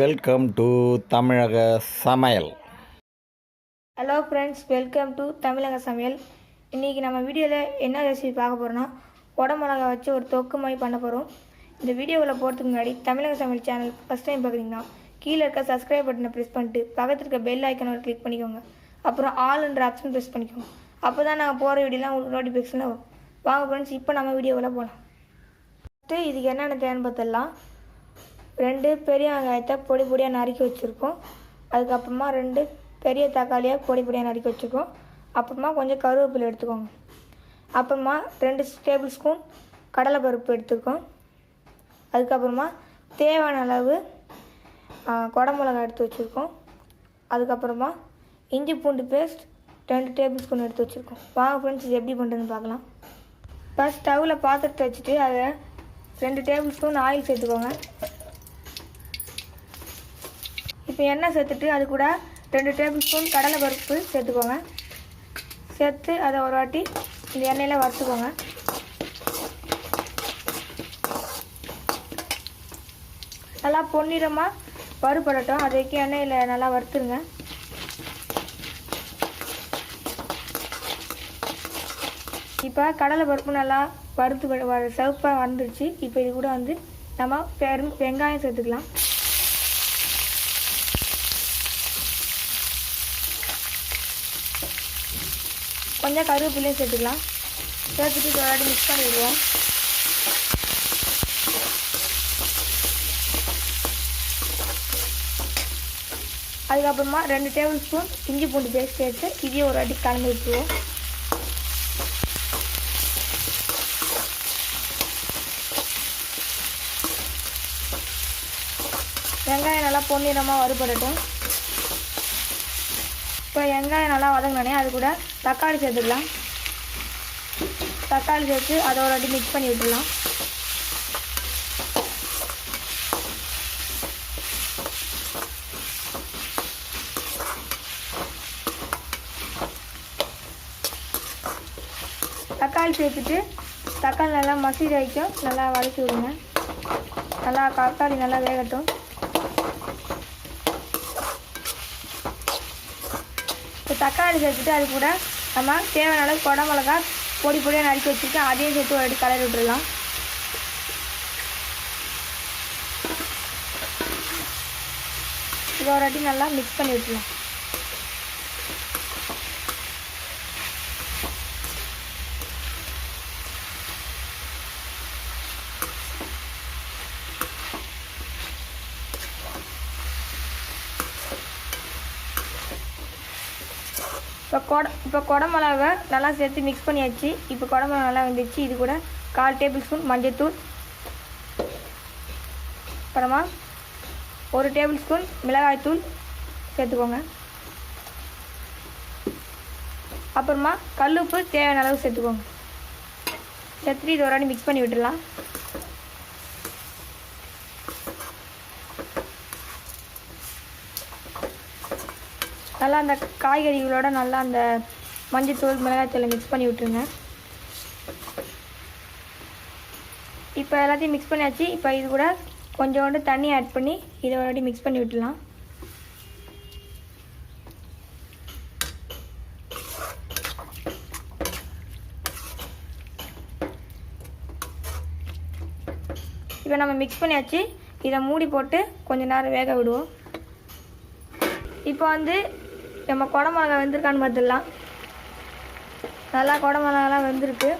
Welcome to தமிழக சமையல். Hello friends welcome to தமிழக சமையல். இன்றைக்கி நம்ம வீடியோவில் என்ன ரெசிபி பார்க்க போகிறோன்னா உடம்புலகா வச்சு ஒரு தொக்கு மாதிரி பண்ண போகிறோம் இந்த வீடியோவில் போகிறதுக்கு முன்னாடி தமிழக சமையல் சேனல் ஃபஸ்ட் டைம் பார்க்குறீங்கன்னா கீழே இருக்க சப்ஸ்கிரைப் பட்டனை ப்ரெஸ் பண்ணிட்டு பக்கத்தில் இருக்க பெல் ஐக்கனை ஒரு கிளிக் பண்ணிக்கோங்க. அப்புறம் ஆல்ன்ற ஆப்ஷன் ப்ரெஸ் பண்ணிக்கோங்க. அப்போ தான் நாங்கள் போகிற வீடியோலாம் உங்களுக்கு நோட்டிஃபிகேஷனில் வரும். வாங்க ஃப்ரெண்ட்ஸ் இப்போ நம்ம வீடியோவில் போகலாம் ஃபஸ்ட்டு இதுக்கு என்னென்ன தேவைன்னு பார்த்துடலாம். ரெண்டு பெரிய வெங்காயத்தை பொடி பொடியாக நறுக்கி வச்சுருக்கோம். அதுக்கப்புறமா ரெண்டு பெரிய தக்காளியாக பொடி பொடியாக நறுக்கி வச்சுருக்கோம். அப்புறமா கொஞ்சம் கருவேப்பிலை எடுத்துக்கோங்க. அப்புறமா ரெண்டு டேபிள் ஸ்பூன் கடலைப்பருப்பு எடுத்துருக்கோம் அதுக்கப்புறமா தேவையான அளவு குடமிளகா எடுத்து வச்சுருக்கோம். அதுக்கப்புறமா இஞ்சி பூண்டு பேஸ்ட் ரெண்டு டேபிள் ஸ்பூன் எடுத்து வச்சுருக்கோம். வாங்க ஃப்ரெண்ட்ஸ் இது எப்படி பண்ணுறதுன்னு பார்க்கலாம். ஃபஸ்ட் ஸ்டவ்வில் பாத்திரத்தை வச்சுட்டு அதை ரெண்டு டேபிள் ஸ்பூன் ஆயில் சேர்த்துக்கோங்க. இப்போ எண்ணெய் சேர்த்துட்டு அது கூட ரெண்டு டேபிள் ஸ்பூன் கடலை பருப்பு சேர்த்துக்கோங்க. சேர்த்து அதை ஒரு வாட்டி இந்த எண்ணெயில் வறுத்துக்கோங்க. நல்லா பொன்னிறமாக வறுபடட்டும். அது வரைக்கும் எண்ணெயில் நல்லா வறுத்துருங்க. இப்போ கடலை பருப்பு நல்லா வறுத்து வ- வ- சிவப்பாக வந்துடுச்சு இப்போ இது கூட வந்து நம்ம பெரும் வெங்காயம் சேர்த்துக்கலாம். கொஞ்சம் கருவேப்பிலையும் சேர்த்துக்கலாம். சேர்த்துட்டு ஒரு மிக்ஸ் பண்ணி விடுவோம் அதுக்கப்புறமா ரெண்டு டேபிள் ஸ்பூன் இஞ்சி பூண்டு பேஸ்ட் சேர்த்து இதையும் ஒரு வாட்டி கலந்து விட்டுருவோம். வெங்காயம் நல்லா பொன்னிறமாக வறுபடட்டும். இப்போ வெங்காயம் நல்லா வதங்கினோடனே அது கூட தக்காளி சேர்த்துக்கலாம் தக்காளி சேர்த்து அதை ஒரு வாட்டி மிக்ஸ் பண்ணி விட்டுடலாம். தக்காளி சேர்த்துட்டு தக்காளி நல்லா மசிற வைக்கும் நல்லா வதக்கி விடுங்க. நல்லா தக்காளி நல்லா வேகட்டும். இப்போ தக்காளி சேர்த்துட்டு அது கூட நம்ம தேவையான அளவு மிளகா பொடி பொடியாக நறுக்கி வச்சுருக்கேன். அதையும் சேர்த்து ஒரு வாட்டி விட்டுடலாம். இதை ஒரு வாட்டி நல்லா மிக்ஸ் பண்ணி விட்டுலாம் இப்போ கொட இப்போ குடமிளகா நல்லா சேர்த்து மிக்ஸ் பண்ணியாச்சு. இப்போ குடமிளகா நல்லா வந்துச்சு இது கூட கால் டேபிள் ஸ்பூன் மஞ்சத்தூள். அப்புறமா ஒரு டேபிள் ஸ்பூன் மிளகாய்த்தூள் சேர்த்துக்கோங்க. அப்புறமா கல் உப்பு தேவையான அளவு சேர்த்துக்கோங்க. சேர்த்துட்டு இது ஒரு வாட்டி மிக்ஸ் பண்ணி விட்டுடலாம். நல்லா அந்த காய்கறிகளோட நல்லா அந்த மஞ்சத்தூள் மிளகாய்த்தூளை மிக்ஸ் பண்ணி விட்டுருங்க. இப்போ எல்லாத்தையும் மிக்ஸ் பண்ணியாச்சு. இப்போ இது கூட கொஞ்சோண்டு தண்ணி ஆட் பண்ணி இதை ஒரு வாட்டி மிக்ஸ் பண்ணி விட்டுடலாம். இப்போ நம்ம மிக்ஸ் பண்ணியாச்சு. இதை மூடி போட்டு கொஞ்ச நேரம் வேக விடுவோம். இப்போ வந்து நம்ம குடமிளகா வெந்திருக்கான்னு பார்த்துடலாம். நல்லா குடமிளகாலாம் வெந்திருக்கு.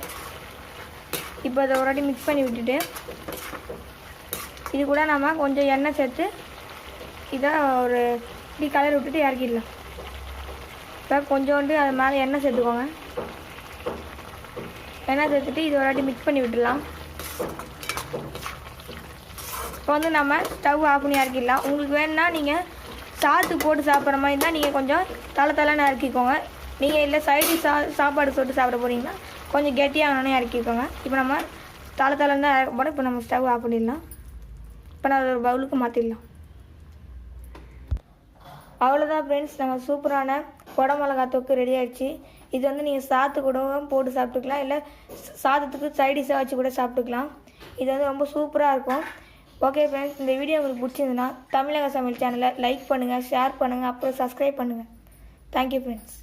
இப்போ இதை ஒரு வாட்டி மிக்ஸ் பண்ணி விட்டுட்டு இது கூட நம்ம கொஞ்சம் எண்ணெய் சேர்த்து இதை ஒரு இப்படி கலர் விட்டுட்டு இறக்கிடலாம். இப்போ கொஞ்சோண்டு அது மேலே எண்ணெய் சேர்த்துக்கோங்க. எண்ணெய் சேர்த்துட்டு இது ஒரு வாட்டி மிக்ஸ் பண்ணி விட்டுடலாம். இப்போ வந்து நம்ம ஸ்டவ் ஆஃப் பண்ணி இறக்கிடலாம். உங்களுக்கு வேணுன்னா நீங்கள் சாத்து போட்டு சாப்பிட்ற மாதிரி இருந்தால் நீங்கள் கொஞ்சம் தலை தலைன்னு இறக்கிக்கோங்க. நீங்கள் இல்லை சைடு சா சாப்பாடு சொட்டு சாப்பிட போகிறீங்கன்னா கொஞ்சம் கெட்டியாகணுன்னே இறக்கிக்கோங்க. இப்போ நம்ம தலை தலைன்னு தான் இறக்க போகிறோம் இப்போ நம்ம ஸ்டவ் ஆஃப் பண்ணிடலாம். இப்போ நான் ஒரு பவுலுக்கு மாற்றிடலாம் அவ்வளோதான் ஃப்ரெண்ட்ஸ் நம்ம சூப்பரான குடமிளகா தொக்கு ரெடி ஆகிடுச்சு இது வந்து நீங்கள் சாத்து கூடவும் போட்டு சாப்பிட்டுக்கலாம். இல்லை சாதத்துக்கு சைடிஷாக வச்சு கூட சாப்பிட்டுக்கலாம். இது வந்து ரொம்ப சூப்பராக இருக்கும். ஓகே ஃப்ரெண்ட்ஸ் இந்த வீடியோ உங்களுக்கு பிடிச்சிருந்துன்னா தமிழக சமையல் சேனலை லைக் பண்ணுங்கள் ஷேர் பண்ணுங்கள் அப்புறம் சப்ஸ்கிரைப் பண்ணுங்கள் தேங்க்யூ ஃப்ரெண்ட்ஸ்